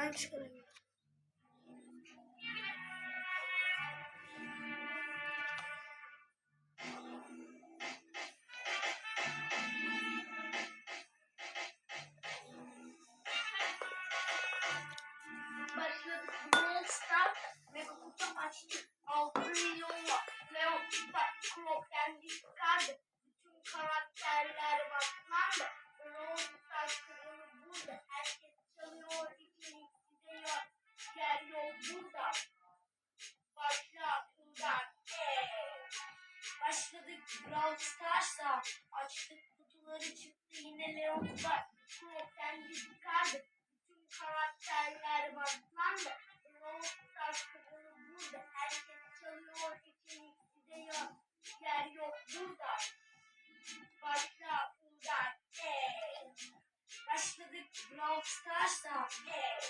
Ben Brawl Stars. Mega kutu açtık. 6 milyon var. Leon Super Croc kendi çıkardı. Bütün karakterler baklandı. Başladık Brawl Stars'a. Açtık kutuları çıktı yine Leon Super Croc kendi çıkardı. Bütün karakterler baklandı. Brawl Stars kralı burada. Herkes çalıyor. İçin size yok. Yer yok burada. Başla buradan. Ee, başladık Brawl Stars'a. Ee,